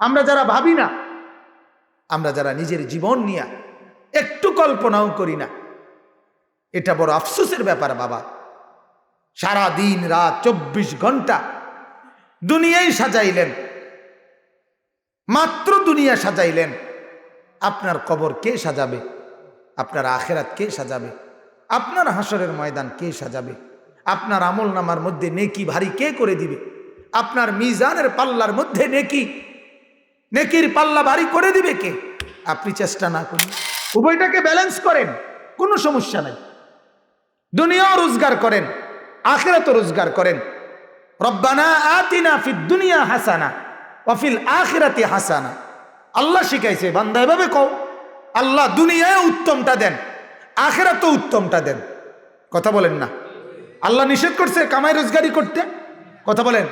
আমরা যারা ভাবি না, আমরা যারা নিজের জীবন নিয়ে একটু কল্পনাও করি না, এটা বড় আফসোসের ব্যাপার বাবা। সারা দিন রাত চব্বিশ ঘণ্টা দুনিয়াই সাজাইলেন, মাত্র দুনিয়া সাজাইলেন। আপনার কবর কে সাজাবে? আপনার আখেরাত কে সাজাবে? আপনার হাসরের ময়দান কে সাজাবে? আপনার আমল নামার মধ্যে নেকি ভারী কে করে দিবে? আপনার মিজানের পাল্লার মধ্যে নেকি নেকির পাল্লা ভারী করে দিবে কে? আপনি চেষ্টা না করুন। উভয়টাকে ব্যালেন্স করেন, কোনো সমস্যা নাই। দুনিয়াও রোজগার করেন, আখেরাতও রোজগার করেন। রব্বানা আতিনা ফিদ দুনিয়া হাসানা অফিল আখিরাতি হাসানা। আল্লাহ শিখাইছে, বান্দা এভাবে কও, আল্লাহ দুনিয়ায় উত্তমটা দেন আখেরাত উত্তমটা দেন। কথা বলেন না। আল্লাহ নিষেধ করছে কামাই রোজগারি করতে। কথা বলেন।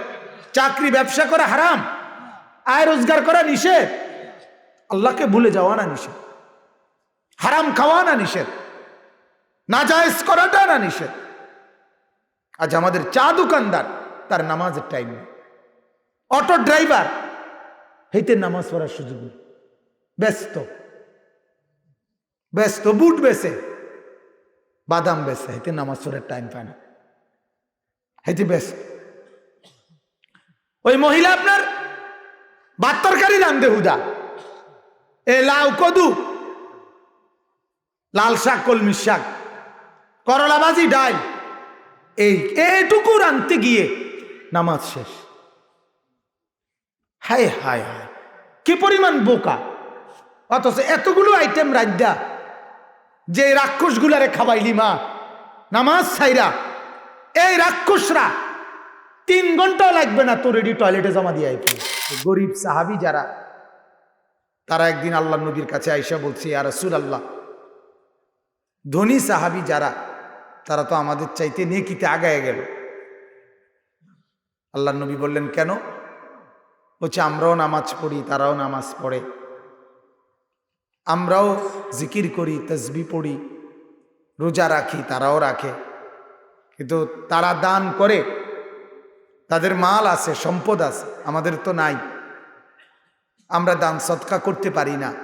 চাকরি, ব্যবসা করা হারাম। আয় রোজগার করা নিষেধ। আল্লাহকে ভুলে যাওয়া না নিষেধ। হারাম খাওয়া না নিষেধ। না নাজায়েজ করাটা না নিষেধ। আজ আমাদের চা দোকানদার, তার নামাজের টাইম অটো ড্রাইভার হেতে নামাজ পড়ার সুযোগ নেই। ব্যস্ত। ব্যস্ত, বুট বেছে। বাদাম বেছে হেতে নামাজ পড়ার টাইম পায় না। হেতে ব্যস্ত। ওই মহিলা আপনার ভাত তরকারি রান্ধে হুদা। এ লাউ কদু, লাল শাক কলমি শাক, করলা ভাজি ডাল এই, এইটুকু রানতে গিয়ে নামাজ শেষ। হায় হায় হায়, কি পরিমাণ বোকা। অথচ এতগুলো আইটেম রাজ্যা যে রাক্ষসগুলারে খাবাইলি মা, নামাজ ছাইরা, এই রাক্ষসরা, তিন ঘন্টাও লাগবে না তোর রেডি টয়লেটে জমা দিয়ে আইপি গরিব সাহাবি যারা, তারা একদিন আল্লাহ নবীর কাছে আইসা বলছে আর রসুল আল্লাহ ধনী সাহাবি যারা, তারা তো আমাদের চাইতে নেকিতে আগায় গেল। আল্লাহ নবী বললেন, কেন? বলছে, আমরাও নামাজ পড়ি, তারাও নামাজ পড়ে। আমরাও জিকির করি তসবি পড়ি, রোজা রাখি, তারাও রাখে। কিন্তু তারা দান করে তাদের মাল আছে, সম্পদ আছে, আমাদের তো নাই। আমরা দান সৎকা করতে পারি না,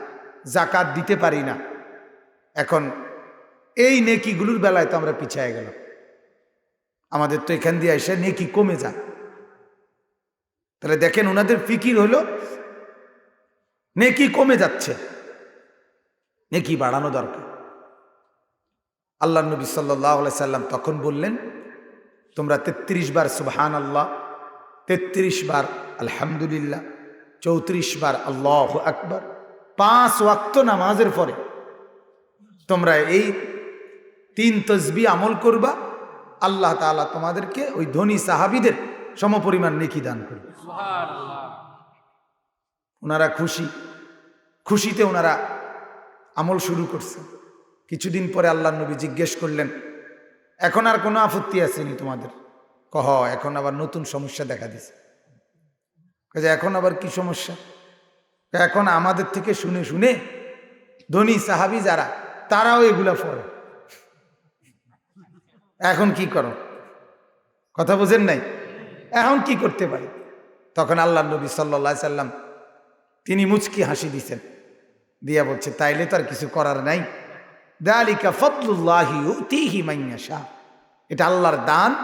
জাকাত দিতে পারি না। এখন এই নেকিগুলোর বেলায় তো আমরা পিছিয়ে গেলাম। আমাদের তো এখান দিয়ে এসে নেকি কমে যায়। তাহলে দেখেন ওনাদের ফিকির হলো, নেকি কমে যাচ্ছে। নেকি বাড়ানো দরকার। আল্লাহ নবী সাল্লাহ সাল্লাম তখন বললেন তোমরা তেত্রিশ বার সুবহান আল্লাহ তেত্রিশ বার আলহামদুলিল্লাহ, চৌত্রিশ বার আল্লাহ আকবার, পাঁচ ওয়াক্ত নামাজের পরে তোমরা এই তিন তসবি আমল করবা, আল্লাহ তাআলা তোমাদেরকে ওই ধনী সাহাবিদের সমপরিমাণ নেকি দান করবে। ওনারা খুশি। খুশিতে ওনারা আমল শুরু করছে। কিছুদিন পরে আল্লাহ নবী জিজ্ঞেস করলেন এখন আর কোনো আপত্তি আসেনি তোমাদের? কহ, এখন আবার নতুন সমস্যা দেখা দিছে। কাজে এখন আবার কি সমস্যা? এখন আমাদের থেকে শুনে শুনে ধনী সাহাবি যারা, তারাও এগুলা পড়ে। এখন কি করো? কথা বোঝেন নাই? এখন কি করতে পারি? তখন আল্লাহ নবী সাল্লা সাল্লাম তিনি মুচকি হাসি দিছেন। দিয়া বলছে, তাইলে তো আর কিছু করার নাই। দালিকা ফতলুল্লাহি উতিহি মাইয়াশা এটা আল্লাহর দান।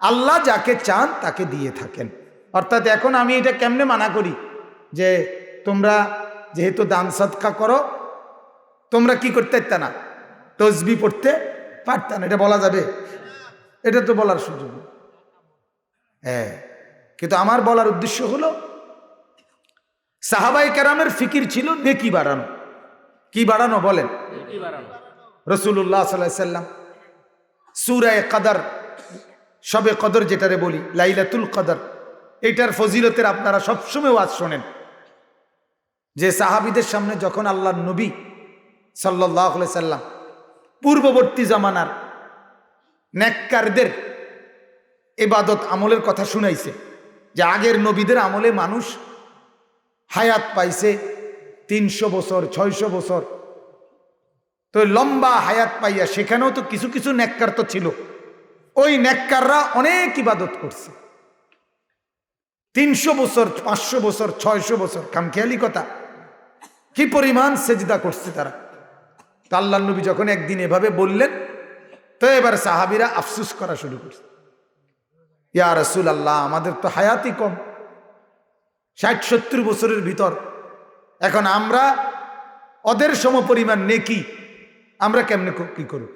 আল্লাহ যাকে চান তাকে দিয়ে থাকেন। অর্থাৎ এখন আমি এটা কেমনে মানা করি? যে তোমরা যেহেতু দান সৎকা করো, তোমরা কি করতে না? তসবি পড়তে পারত না। এটা বলা যাবে? এটা তো বলার সুযোগ। হ্যাঁ কিন্তু আমার বলার উদ্দেশ্য হলো সাহাবাই কেরামের ফিকির ছিল নেকি বাড়ানো। কি বাড়ানো বলেন? রসুল্লাহ সাল্লাহ সাল্লাম সুরায় কাদার, সবে কদর যেটারে বলি, লাইলাতুল কদর, এটার ফজিলতের আপনারা সবসময় ওয়াজ শোনেন। যে সাহাবিদের সামনে যখন আল্লাহ নবী সাল্লাহ সাল্লাম পূর্ববর্তী জামানার নেককারদের এবাদত আমলের কথা শুনাইছে, যে আগের নবীদের আমলে মানুষ হায়াত পাইছে তিনশো বছর, ছয়শো বছর তো লম্বা হায়াত পাইয়া সেখানেও তো কিছু কিছু নেককার তো ছিল। ওই নেককাররা অনেক ইবাদত করছে। তিনশো বছর, পাঁচশো বছর, ছয়শো বছর, খামখেয়ালি কথা। কি পরিমাণ সেজদা করছে তারা। তো আল্লাহ নবী যখন একদিন এভাবে বললেন, তো এবার সাহাবিরা আফসুস করা শুরু করছে। ইয়া রসুল আল্লাহ আমাদের তো হায়াতই কম। ষাট, সত্তর বছরের ভিতর। এখন আমরা ওদের সম পরিমাণ নেকি আমরা কেমনে কি করব?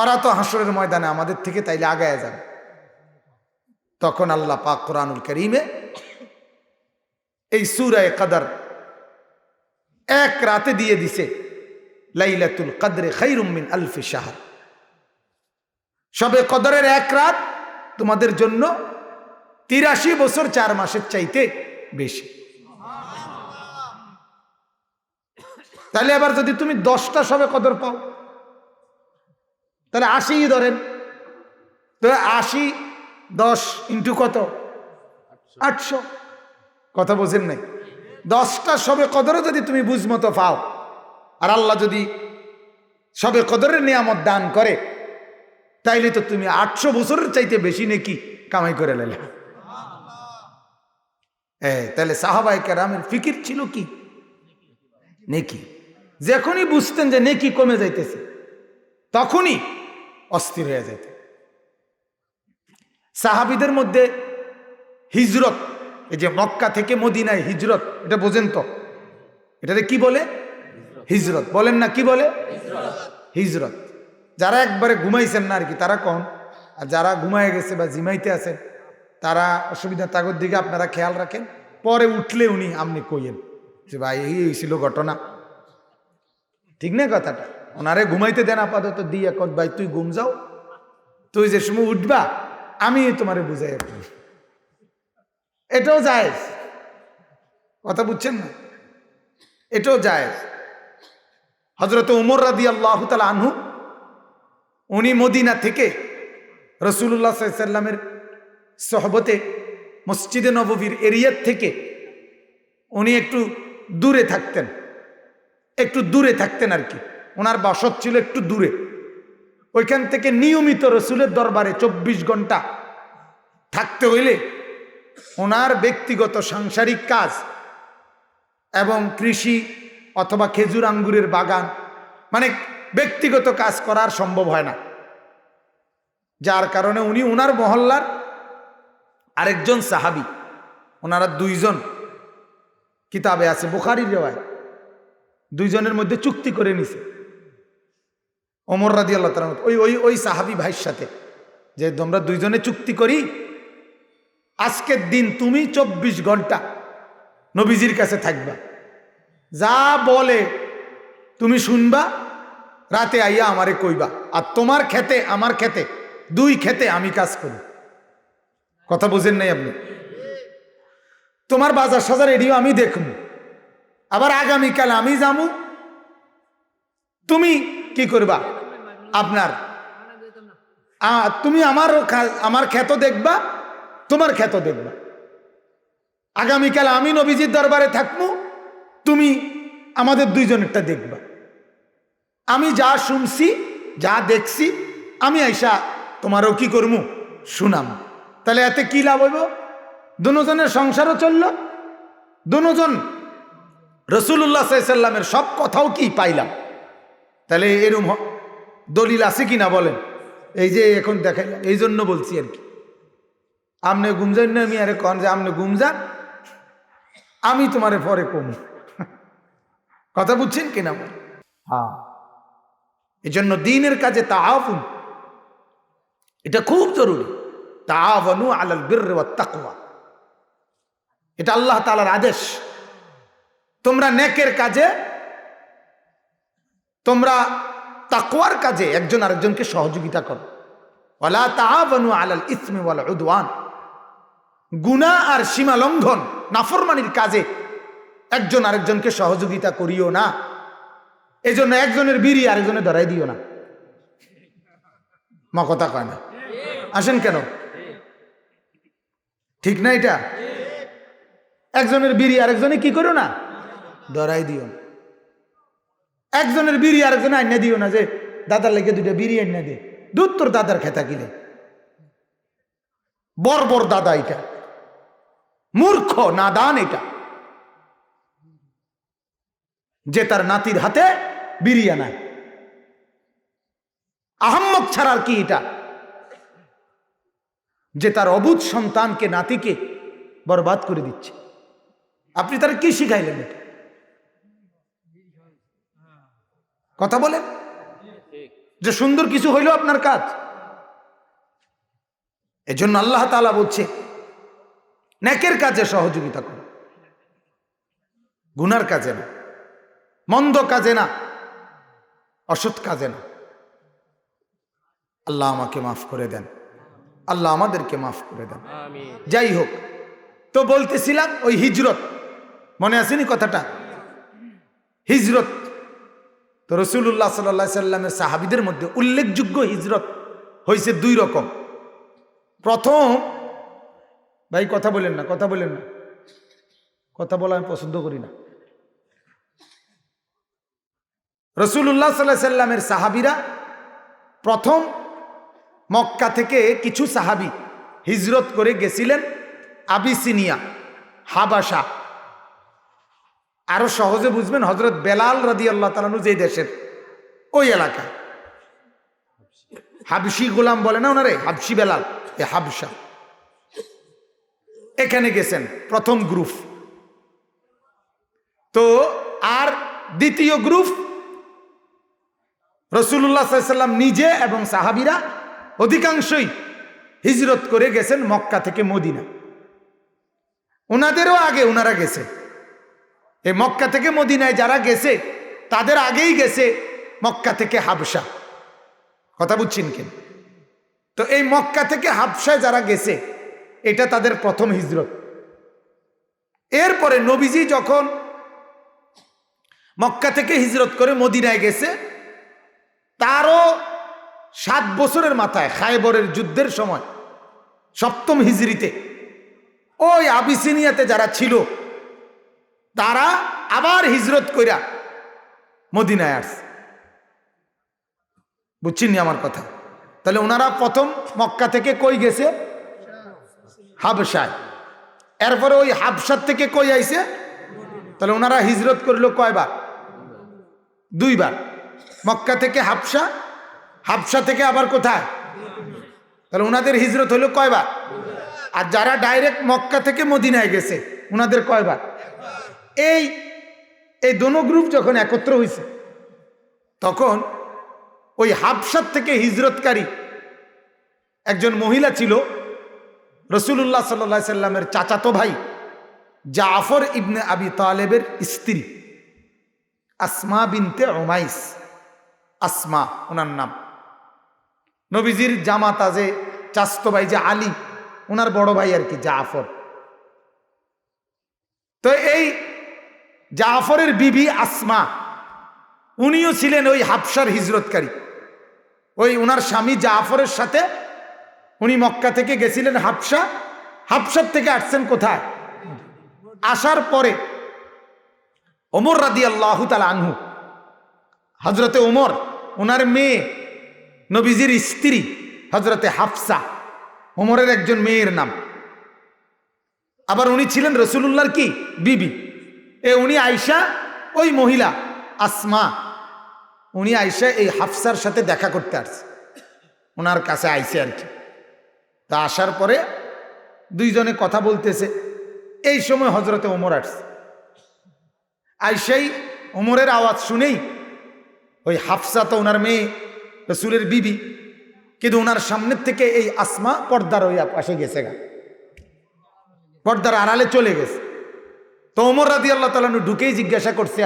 ওরা তো হাসরের ময়দানে আমাদের থেকে তাইলে আগায় যাবে। তখন আল্লাহ পাক কোরআনুল করিমে এই সুরায় কাদার এক রাতে দিয়ে দিছে, লাইলাতুল কাদরে খৈরুম মিন আলফি শাহর। সবে কদরের এক রাত তোমাদের জন্য তিরাশি বছর চার মাসের চাইতে বেশি। তাহলে এবার যদি তুমি দশটা সবে কদর পাও, তাহলে আশি ধরেন। তো আশি দশ ইন্টু কত? আটশো। কথা বোঝেন নাই? দশটা সবে কদরও যদি তুমি বুঝমতো পাও, আর আল্লাহ যদি সবে কদরের নিয়ামত দান করে, তাইলে তো তুমি আটশো বছরের চাইতে বেশি নাকি কামাই করে লেলে হ্যাঁ তাহলে সাহাবাই কেরামের ফিকির ছিল কি? নেকি। যখনই বুঝতেন যে নেকি কমে যাইতেছে, তখনই অস্থির হয়ে যেত সাহাবিদের মধ্যে হিজরত, এই যে মক্কা থেকে মদিনায় হিজরত, এটা বোঝেন তো? এটাতে কি বলে? হিজরত। বলেন না, কি বলে? হিজরত। যারা একবারে ঘুমাইছেন না আর কি, তারা কন? আর যারা ঘুমায় গেছে বা জিমাইতে আছেন, তারা অসুবিধা তাগর দিকে আপনারা খেয়াল রাখেন। পরে উঠলে উনি আপনি কইয়েন যে, ভাই, এই হয়েছিল ঘটনা। ঠিক না কথাটা? ওনারে ঘুমাইতে দেন আপাতত, দিয়ে এখন ভাই, তুই ঘুম যাও। তুই যে সময় উঠবা, আমি তোমারে বুঝাই এটাও জায়েজ। কথা বুঝছেন না? এটাও জায়েজ। হজরত উমর রাদি আল্লাহ তালা আনহু, উনি মদিনা থেকে রসুল্লাহ সাল্লামের সহবতে মসজিদে নববীর এরিয়ার থেকে উনি একটু দূরে থাকতেন। একটু দূরে থাকতেন আর কি। ওনার বাসত ছিল একটু দূরে। ওইখান থেকে নিয়মিত রসুলের দরবারে চব্বিশ ঘণ্টা থাকতে হইলে ওনার ব্যক্তিগত সাংসারিক কাজ এবং কৃষি অথবা খেজুর আঙ্গুরের বাগান মানে ব্যক্তিগত কাজ করার সম্ভব হয় না। যার কারণে উনি ওনার মহল্লার আরেকজন সাহাবি, ওনারা দুইজন কিতাবে আছে, বুখারির রেওয়ায়। দুইজনের মধ্যে চুক্তি করে নিছে। অমর রাদি আল্লাহ তালা ওই ওই ওই সাহাবি ভাইয়ের সাথে, যে তোমরা দুইজনে চুক্তি করি, আজকের দিন তুমি চব্বিশ ঘণ্টা নবীজির কাছে থাকবা। যা বলে তুমি শুনবা, রাতে আইয়া আমারে কইবা, আর তোমার খেতে, আমার খেতে, দুই খেতে আমি কাজ করি। কথা বুঝেন নাই আপনি? তোমার বাজার সাজার এডিও আমি দেখব আবার আগামীকাল আমি যামু। তুমি কি করবা? আপনার। তুমি আমার আমার খ্যাত দেখবা, তোমার খ্যাত দেখবা। আগামীকাল আমি নবীজির দরবারে থাকব তুমি আমাদের দুইজনেরটা দেখবা। আমি যা শুনছি, যা দেখছি, আমি আইসা তোমারও কি করব শুনাম। তাহলে এতে কি লাভ হইব? দুজনের সংসারও চলল, দুজন রসুল্লাহ সাল্লামের সব কথাও কি পাইলাম? তাহলে এরম দলিল আছে কি না বলেন? এই যে এখন দেখাইলাম এই জন্য বলছি আর কি। আমনে গুমজান না, আমি আরে কন যে আমনে গুমজান আমি তোমারে পরে কম। কথা বুঝছেন কিনা বল হ্যাঁ। এই জন্য দিনের কাজে তাআফুন, এটা খুব জরুরি। তাআওয়ানু আলাল তাকওয়া। এটা আল্লাহ তালার আদেশ। তোমরা নেকের কাজে, তোমরা তাকওয়ার কাজে একজন আরেকজনকে সহযোগিতা করো। ওয়ালা তাআওয়ানু আলাল ইসমি ওয়াল উদওয়ান। গুনাহ আর সীমা লঙ্ঘন, নাফরমানির কাজে একজন আরেকজনকে সহযোগিতা করিও না। এই জন্য একজনের বিড়ি আরেকজনে ধরাই দিও না। মা কথা কয় না? আসেন কেন? ঠিক না এটা? একজনের বিড়ি আরেকজনে কি করো না? ধরাই দিও। একজনের বিড়ি আরেকজনে আইনা দিও না যে, দাদার লেগে দুইটা বিড়ি আইনা দে। দুধ তোর দাদার খেতা কিলে। বর বর দাদা এটা। মূর্খ, নাদান এটা। যে তার নাতির হাতে বিরিয়া নাই আহম্মক ছাড়ার কি এটা? যে তার অবুধ সন্তানকে, নাতিকে বরবাদ করে দিচ্ছে। আপনি তার কি শিখাইলেন এটা? কথা বলেন যে সুন্দর কিছু হইল আপনার কাজ। এজন্য আল্লাহ তালা বলছে নেকের কাজে সহযোগিতা করো। গুনার কাজে না। মন্দ কাজে না। অসৎ কাজে না। আল্লাহ আমাকে মাফ করে দেন। আল্লাহ আমাদেরকে মাফ করে দেন। যাই হোক তো বলতেছিলাম ওই হিজরত। মনে আসেনি কথাটা? হিজরত তো রসুল্লাহ সাল্লা সাল্লামের সাহাবিদের মধ্যে উল্লেখযোগ্য হিজরত হয়েছে দুই রকম। প্রথম, ভাই কথা বলেন না, কথা বলেন না। কথা বলা আমি পছন্দ করি না। রসুল্লাহ সাল্লাহ সাল্লামের সাহাবিরা প্রথম মক্কা থেকে কিছু সাহাবি হিজরত করে গেছিলেন আবিসিনিয়া, হাবাসা। আরও সহজে বুঝবেন হজরত বেলাল রাদি আল্লাহ তালানু যে দেশের, ওই এলাকা হাবসি গোলাম বলে না ওনারে? হাবসি বেলাল। এ হাবসা এখানে গেছেন, প্রথম গ্রুপ। তো আর দ্বিতীয় গ্রুপ রসুল্লাহ সাল্লাম নিজে এবং সাহাবিরা অধিকাংশই হিজরত করে গেছেন মক্কা থেকে মদিনা। ওনাদেরও আগে, ওনারা গেছে। এই মক্কা থেকে মদিনায় যারা গেছে, তাদের আগেই গেছে মক্কা থেকে হাবসা কথা বুঝছেন কেন তো এই মক্কা থেকে হাবসায় যারা গেছে, এটা তাদের প্রথম হিজরত। এরপরে নবীজি যখন মক্কা থেকে হিজরত করে মদিনায় গেছে, তারও সাত বছরের মাথায়, খায়বরের যুদ্ধের সময়, সপ্তম হিজড়িতে ওই আবিসিনিয়াতে যারা ছিল তারা আবার হিজরত কইরা মদিনায় আস বুঝছিনি আমার কথা? তাহলে ওনারা প্রথম মক্কা থেকে কই গেছে? হাবসায় এরপরে ওই হাবসার থেকে কই আইছে? তাহলে ওনারা হিজরত করল কয়বার? দুইবার। মক্কা থেকে হাবসা হাবসা থেকে আবার কোথায়? তাহলে ওনাদের হিজরত হলো কয়বার? আর যারা ডাইরেক্ট মক্কা থেকে মদিনায় গেছে, ওনাদের কয়বার? এই এই দোনো গ্রুপ যখন একত্র হয়েছে তখন ওই হাবসার থেকে হিজরতকারী একজন মহিলা ছিল রসুল্লাহ সাল্লা সাল্লামের চাচাতো ভাই, জাফর ইবনে আবি তালেবের স্ত্রী, আসমা বিনতে ওমাইস আসমা ওনার নাম। নবীজির জামাতা যে চাস্ত ভাই যে আলী, ওনার বড় ভাই আর কি, জাফর। তো এই জাফরের বিবি আসমা, উনিও ছিলেন ওই হাফসার হিজরতকারী। ওই ওনার স্বামী জাফরের সাথে উনি মক্কা থেকে গেছিলেন হাফসা। হাফসার থেকে আসছেন কোথায়? আসার পরে ওমর রাদি আল্লাহ তালা আনহু হজরতে ওমর ওনার মেয়ে, নবীজির স্ত্রী হজরতে হাফসা, ওমরের একজন মেয়ের নাম। আবার উনি ছিলেন রসুল্লাহর কি? বিবি। এ উনি আয়সা ওই মহিলা, আসমা। উনি আয়সা এই হাফসার সাথে দেখা করতে আসছে। ওনার কাছে আইসে আর কি। তা আসার পরে দুইজনে কথা বলতেছে। এই সময় হজরতে ওমর আসছে। আইসাই ওমরের আওয়াজ শুনেই, ওই হাফসা তো ওনার মেয়ে, রসুলের বিবি, কিন্তু ওনার সামনের থেকে এই আসমা পর্দার ওই পাশে গেছে গা। পর্দার আড়ালে চলে গেছে। তো ওমর রাদি আল্লাহ তালু ঢুকেই জিজ্ঞাসা করছে,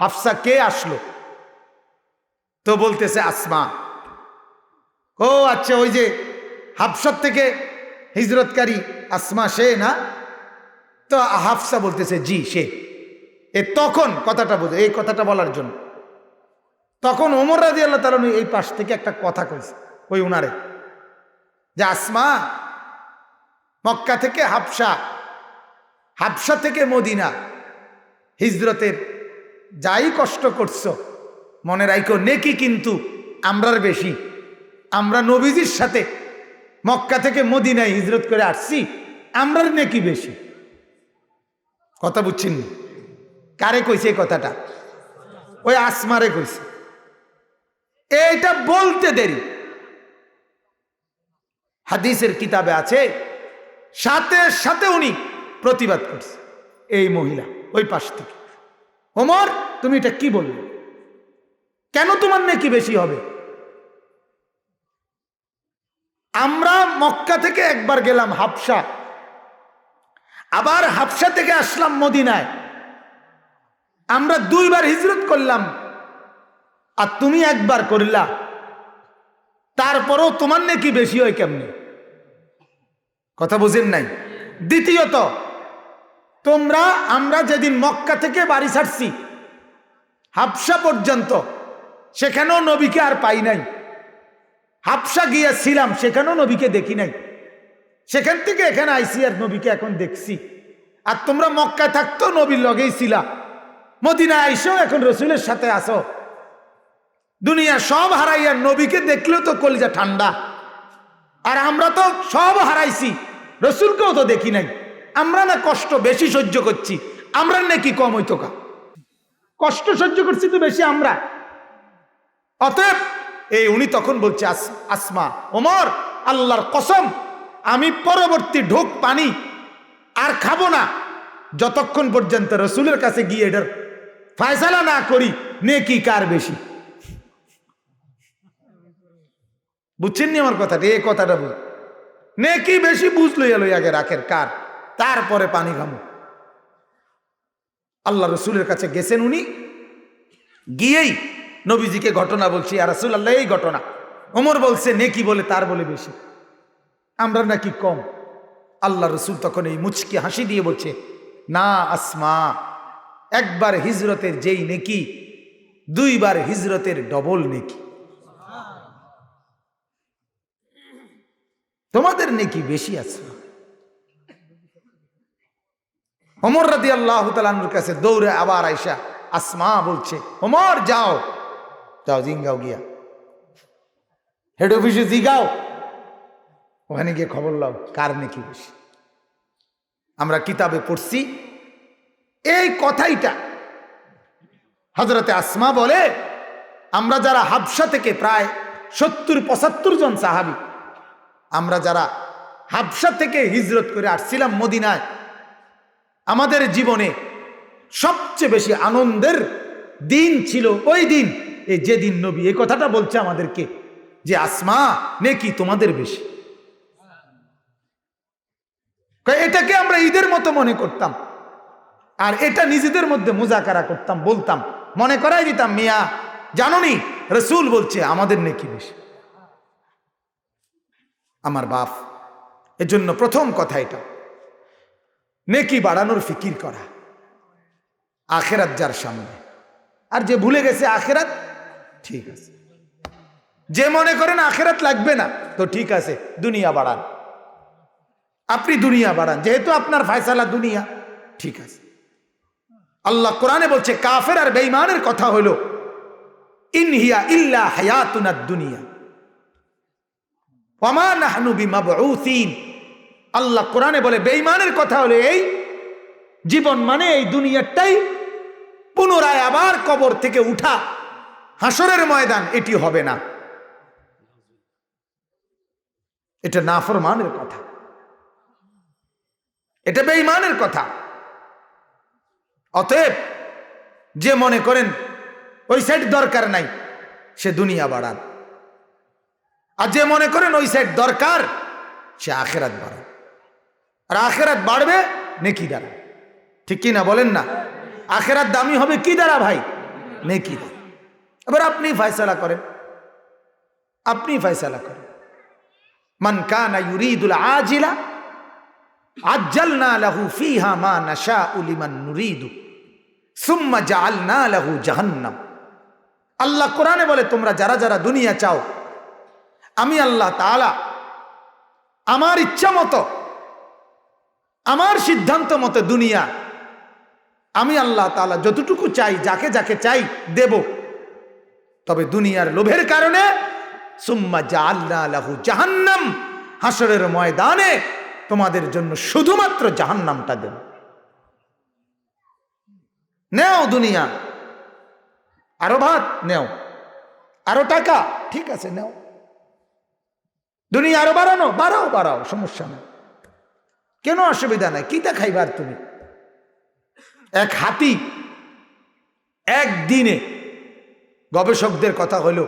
হাফসা কে আসলো? তো বলতেছে, আসমা। ও আচ্ছা ওই যে হাফসার থেকে হিজরতকারী আসমা সে না? তো হাফসা বলতেছে, জি, সে। এ তখন কথাটা বোঝে, এই কথাটা বলার জন্য। তখন ওমর রাজি আল্লাহ তালন এই পাশ থেকে একটা কথা কইছে, ওই উনারে। যে, আসমা, মক্কা থেকে হাফসা হাফসা থেকে মদিনা। হিজরতের যাই কষ্ট করছ, মনে রাখো নেকি কিন্তু আমরার বেশি। আমরা নবীজির সাথে মক্কা থেকে মদিনায় হিজরত করে আসছি, আমরার নেকি বেশি। কথা বুঝছেন কারে কইছে এই কথাটা? ওই আসমারে কইছে। এইটা বলতে দেরি। হাদিসের কিতাবে আছে, সাথে সাথে উনি প্রতিবাদ করছে এই মহিলা, ওই পাশ থেকে। ওমর, তুমি এটা কি বললে? কেন তোমার নাকি বেশি হবে? আমরা মক্কা থেকে একবার গেলাম হাফসা। আবার হাফসা থেকে আসলাম মদিনায়। আমরা দুইবার হিজরত করলাম। আর তুমি একবার করলা। তারপরও তোমার নাকি বেশি হয় কেমনি? কথা বুঝেন নাই? দ্বিতীয়ত তোমরা, আমরা যেদিন মক্কা থেকে বাড়ি ছাড়ছি, হাফসা পর্যন্ত, সেখানেও নবীকে আর পাই নাই। হাফসা গিয়েছিলাম, সেখানেও নবীকে দেখি নাই। সেখান থেকে এখানে আইসি আর নবীকে এখন দেখছি। আর তোমরা মক্কায় থাকতো, নবীর লগেই ছিলা। মদিনা আইসো, এখন রসুলের সাথে আসো। দুনিয়া সব হারাইয়া নবীকে দেখলেও তো কলিজা ঠান্ডা। আর আমরা তো সব হারাইছি, রসুলকেও তো দেখি নাই। আমরা না কষ্ট বেশি সহ্য করছি আমরা নাকি কম হইতো কা? কষ্ট সহ্য করছি তো বেশি আমরা। অতএব এই উনি তখন বলছে আসমা ওমর আল্লাহর কসম আমি পরবর্তী ঢোক পানি আর খাব না। যতক্ষণ পর্যন্ত রসুলের কাছে গিয়ে এটার ফায়সালা না করি নেকি কার বেশি? বুঝছেন নি আমার কথাটা? এই কথাটা বুঝ নেকি বেশি বুঝলো এলো আগে রাখের কার? তারপরে পানি খামো। আল্লাহ রসুলের কাছে গেছেন উনি। গিয়েই নবীজিকে ঘটনা বলছি আর রাসুল আল্লাহ এই ঘটনা। ওমর বলছে, নেকি বলে, তার বলে বেশি। আমরা নাকি কম। আল্লাহ রসুল তখন এই মুচকি হাসি দিয়ে বলছে, না আসমা, একবার হিজরতের যেই নেকি, দুইবার হিজরতের ডবল নেকি। তোমাদের নেকি বেশি আছে? ওমর রাদি আল্লাহ তালুর কাছে দৌড়ে আবার আইসা আসমা বলছে অমর যাও। যাও জিঙ্গাও গিয়া। হেড অফিসে জিগাও। ওখানে গিয়ে খবর লাও, কার নাকি বেশি। আমরা কিতাবে পড়ছি, এই কথাইটা। হজরতে আসমা বলে, আমরা যারা হাবসা থেকে প্রায় সত্তর, পঁচাত্তর জন সাহাবি, আমরা যারা হাবসা থেকে হিজরত করে আসছিলাম মদিনায় আমাদের জীবনে সবচেয়ে বেশি আনন্দের দিন ছিল ওই দিন। এই যেদিন নবী এই কথাটা বলছে আমাদেরকে যে, আসমা, নেকি তোমাদের বেশি। এটাকে আমরা ঈদের মতো মনে করতাম আর এটা নিজেদের মধ্যে মোজাকারা করতাম, বলতাম। মনে করাই দিতাম, মিয়া, জাননি, রসুল বলছে, আমাদের নেকি বেশি। আমার বাপ, এজন্য প্রথম কথা এটা। নেকি বাড়ানোর ফিকির করা। আখেরাত যার সামনে। আর যে ভুলে গেছে আখেরাত, ঠিক আছে। যে মনে করেন আখেরাত লাগবে না, তো ঠিক আছে, দুনিয়া বাড়ান। আপনি দুনিয়া বাড়ান, যেহেতু আপনার ফায়সালা দুনিয়া, ঠিক আছে। আল্লাহ কোরআনে বলছে, কাফের আর বেঈমানের কথা হলো ইনহিয়া ইল্লা হায়াতুনা দুনিয়া। ওমা আল্লাহ কোরআনে বলে বেইমানের কথা হলো এই, জীবন মানে এই দুনিয়াটাই পুনরায় আবার কবর থেকে উঠা হাসরের ময়দান, এটি হবে না। এটা নাফরমানের কথা। এটা বেঈমানের কথা। অতএব যে মনে করেন, ওই সাইড দরকার নাই, সে দুনিয়া বাড়ান আর যে মনে করেন, ওই সাইড দরকার, সে আখেরাত বাড়ান আর আখেরাত বাড়বে নেকি দ্বারা। ঠিক কি না বলেন না? আখেরাত দামি হবে কি দ্বারা ভাই? নেকি দ্বারা। এবার আপনি ফয়সালা করেন। আপনি ফয়সালা করেন। মান কানা ইউরিদুল আজিলা, আজ্জালনা লাহু ফিহা মা নাশাউ লিমান নুরিদু, সুম্মা জাআলনা লাহু জাহান্নাম। আল্লাহ কোরআনে বলে, তোমরা যারা যারা দুনিয়া চাও, আমি আল্লাহ তাআলা আমার ইচ্ছা মতো আমার সিদ্ধান্ত মতো দুনিয়া, আমি আল্লাহ তাআলা যতটুকু চাই, যাকে যাকে চাই দেব। তবে দুনিয়ার লোভের কারণে সুম্মা জাআলনা লাহু জাহান্নাম হাসরের ময়দানে তোমাদের জন্য শুধুমাত্র জাহান্নামটা দেব। নেও দুনিয়া। আরও ভাত নেও। আরও টাকা, ঠিক আছে, নেও। দুনিয়া আরও বাড়ানো, বাড়াও বাড়াও, সমস্যা নেই। কেন অসুবিধা নাই? কি খাইবার তুমি? এক হাতি একদিনে গবেষকদের কথা হলো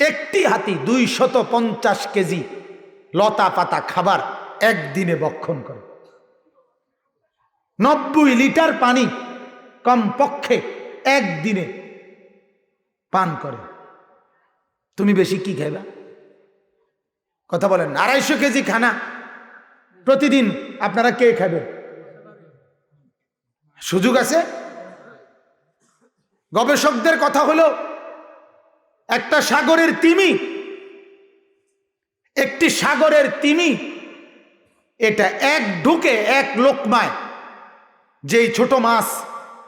একটি হাতি দুই শত পঞ্চাশ কেজি লতা পাতা খাবার একদিনে বক্ষণ করে। নব্বই লিটার পানি কমপক্ষে একদিনে পান করে। তুমি বেশি কি খাইবা? কথা বলেন, আড়াইশো কেজি খানা প্রতিদিন আপনারা কে খাবেন? সুযোগ আছে? গবেষকদের কথা হলো, একটা সাগরের তিমি, একটি সাগরের তিমি, এটা এক ঢুকে এক লোকমায়, যেই ছোট মাছ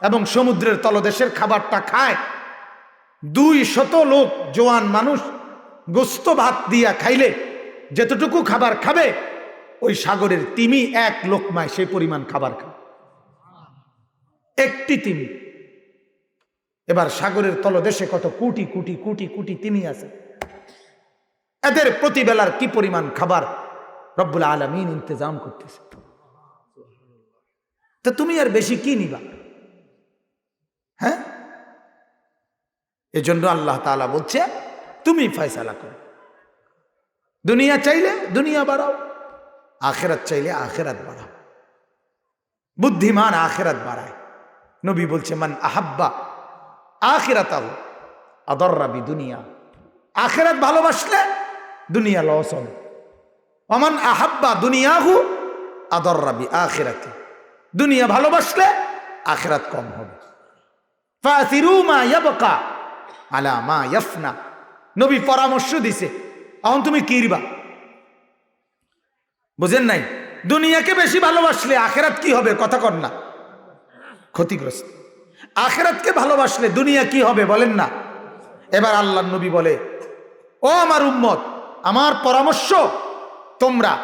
এবং সমুদ্রের তলদেশের খাবারটা খায়। দুই শত লোক, জোয়ান মানুষ, গোস্ত ভাত দিয়া খাইলে, যেতটুকু খাবার খাবে ওই সাগরের তিমি এক লোকমায় সেই পরিমাণ খাবার খায়। একটি তিমি। এবার সাগরের তলদেশে কত কোটি কোটি কোটি কোটি তিমি আছে। এদের প্রতিবেলার কি পরিমাণ খাবার রব্বুল আলমিন ইন্তজাম করতেছে। তো তুমি আর বেশি কি নিবা? হ্যাঁ? এজন্য আল্লাহ তাআলা বলছে, তুমি ফয়সালা করো। দুনিয়া চাইলে দুনিয়া বাড়াও। আখেরাত চাইলে আখেরাত বাড়াও। বুদ্ধিমান আখেরাত বাড়ায়। নবী বলছে, মান আহাব্বা আখিরাতাহু আদর্রাবি দুনিয়া আখেরাত ভালোবাসলে দুনিয়া লস হবে। অমান আহাব্বা দুনিয়াহু আদর্রাবি আখিরাতি দুনিয়া ভালোবাসলে আখেরাত কম হবে। আলা মা ইয়াফনা। নবী পরামর্শ দিছে এখন তুমি কিরবা বুঝেন নাই? দুনিয়াকে বেশি ভালোবাসলে আখেরাত কি হবে? কথা কর না। ক্ষতিগ্রস্ত। আখেরাতকে ভালোবাসলে দুনিয়া কি হবে বলেন না? এবার আল্লাহ নবী বলে, ও আমার উম্মত, আমার পরামর্শ, তোমরা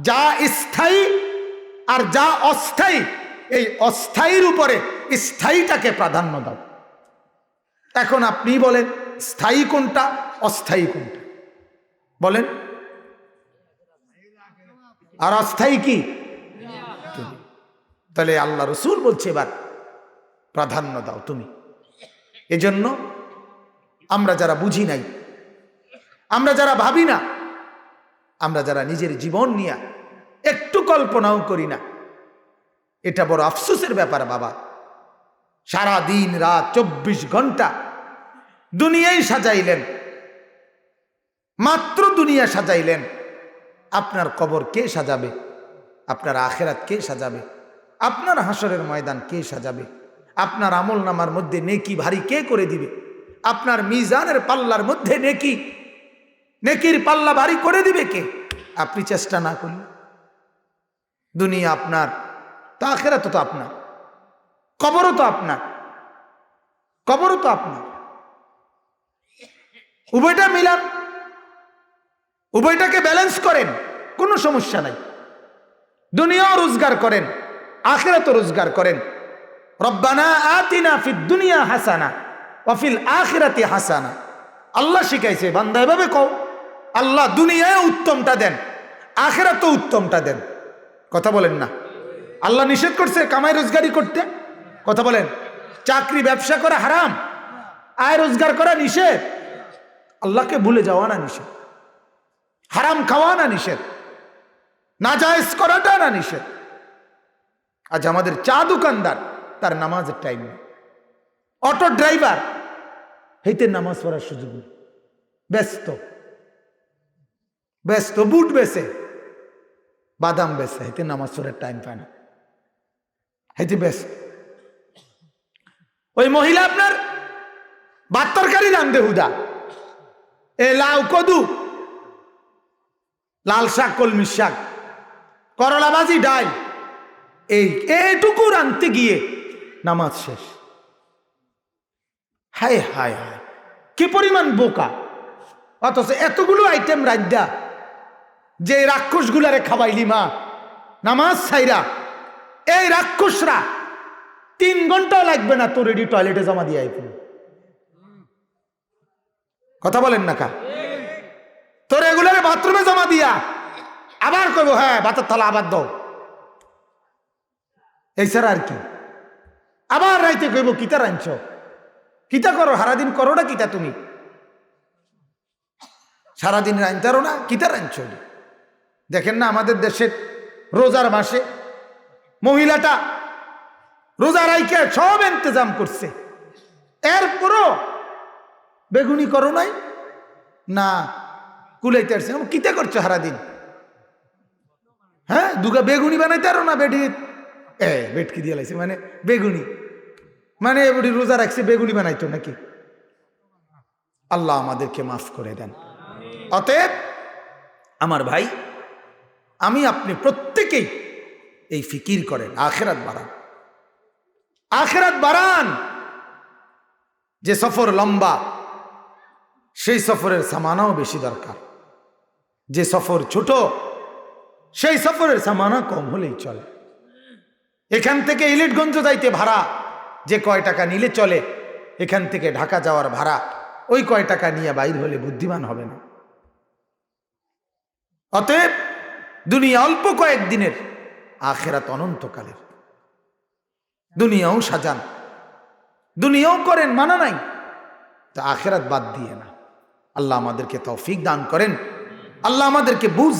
যা স্থায়ী আর যা অস্থায়ী, এই অস্থায়ীর উপরে স্থায়ীটাকে প্রাধান্য দাও। এখন আপনি বলেন, স্থায়ী কোনটা, অস্থায়ী কোনটা? বলেন আর অস্থায়ী কি? তাহলে আল্লাহ রসুল বলছে এবার, প্রাধান্য দাও তুমি। এজন্য আমরা যারা বুঝি নাই, আমরা যারা ভাবি না, আমরা যারা নিজের জীবন নিয়ে একটু কল্পনাও করি না, এটা বড় আফসোসের ব্যাপার বাবা। সারা দিন রাত চব্বিশ ঘণ্টা দুনিয়াই সাজাইলেন, মাত্র দুনিয়া সাজাইলেন। আপনার কবর কে সাজাবে? আপনার আখেরাত কে সাজাবে? আপনার হাসরের ময়দান কে সাজাবে? আপনার আমল নামার মধ্যে নেকি ভারী কে করে দিবে? আপনার মিজানের পাল্লার মধ্যে নেকি? নেকির পাল্লা ভারী করে দিবে কে? আপনি চেষ্টা না করলে দুনিয়া আপনার, তা আখেরাত তো আপনার। কবরও তো আপনার। কবরও তো আপনার। উভয়টা মিলান। উভয়টাকে ব্যালেন্স করেন, কোনো সমস্যা নাই। দুনিয়াও রোজগার করেন, আখেরাতও রোজগার করেন। রব্বানা আতিনা ফিদ দুনিয়া হাসানা ওয়াফিল আখিরাতি হাসানা। আল্লাহ শিখাইছে, বান্দা এভাবে কও, আল্লাহ দুনিয়ায় উত্তমটা দেন, আখেরাতেও উত্তমটা দেন। কথা বলেন না। আল্লাহ নিষেধ করছে কামাই রোজগারি করতে? কথা বলেন। চাকরি, ব্যবসা করা হারাম? আয় রোজগার করা নিষেধ? আল্লাহকে ভুলে যাওয়া না নিষেধ। হারাম খাওয়া না নিষেধ। না জায়েজ করাটা না নিষেধ। আজ আমাদের চা দোকানদার, তার নামাজের টাইম অটো ড্রাইভার হেতে নামাজ পড়ার সুযোগ নেই। ব্যস্ত। ব্যস্ত, বুট বেছে। বাদাম বেছে হেতে নামাজ পড়ার টাইম পায় না। হেতে ব্যস্ত। ওই মহিলা আপনার ভাত তরকারি রান্ধে হুদা। এ লাউ কদু। লাল শাক, কলমি শাক করলা ভাজি ডাল এই, এইটুকু রানতে গিয়ে নামাজ শেষ। হায় হায় হায়, কি পরিমাণ বোকা। অথচ এতগুলো আইটেম রাজ্যা যে রাক্ষসগুলারে খাবাইলি মা, নামাজ সাইরা এই রাক্ষসরা, তিন ঘন্টাও লাগবে না তোর রেডি টয়লেটে জমা দিয়ে আইপুন কথা বলেন না কা? তোর এগুলোর বাথরুমে জমা দিয়া আবার করব হ্যাঁ বাতার থালা আবার দাও। এই স্যার আর কি? আবার রাইতে কইব, কিতা রাঞ্চ কিতা করো? সারাদিন করো না কিতা তুমি? সারাদিন রাঁধতারো না, কিতা রাঞ্চ দেখেন না, আমাদের দেশের রোজার মাসে মহিলাটা রোজা রাইকে সব ইন্তজাম করছে। এরপরও বেগুনি করো নাই? না কুলাইতে আসছে কিতা করছ সারাদিন? হ্যাঁ দুগা বেগুনি বানাইতে আরও না বেটি এ, বেটকি দিয়ে লাইছে মানে বেগুনি। মানে এবারে রোজা রাখছে, বেগুনি বানাইতো নাকি? আল্লাহ আমাদেরকে মাফ করে দেন। অতএব, আমার ভাই, আমি আপনি প্রত্যেকেই এই ফিকির করেন, আখেরাত বাড়ান। আখেরাত বাড়ান! যে সফর লম্বা, সেই সফরের সামানাও বেশি দরকার। যে সফর ছোট, সেই সফরের সামানা কম হলেই চলে। এখান থেকে ইলিটগঞ্জ যাইতে ভাড়া, যে কয় টাকা নিলে চলে, এখান থেকে ঢাকা যাওয়ার ভাড়া, ওই কয় টাকা নিয়ে বাইর হলে বুদ্ধিমান হবে না। অতএব দুনিয়া অল্প কয়েকদিনের আখেরাত অনন্তকালের। দুনিয়াও সাজান, দুনিয়াও করেন মানা নাই, তা আখেরাত বাদ দিয়ে না। আল্লাহ আমাদেরকে তৌফিক দান করেন। আল্লাহ আমাদেরকে বুঝ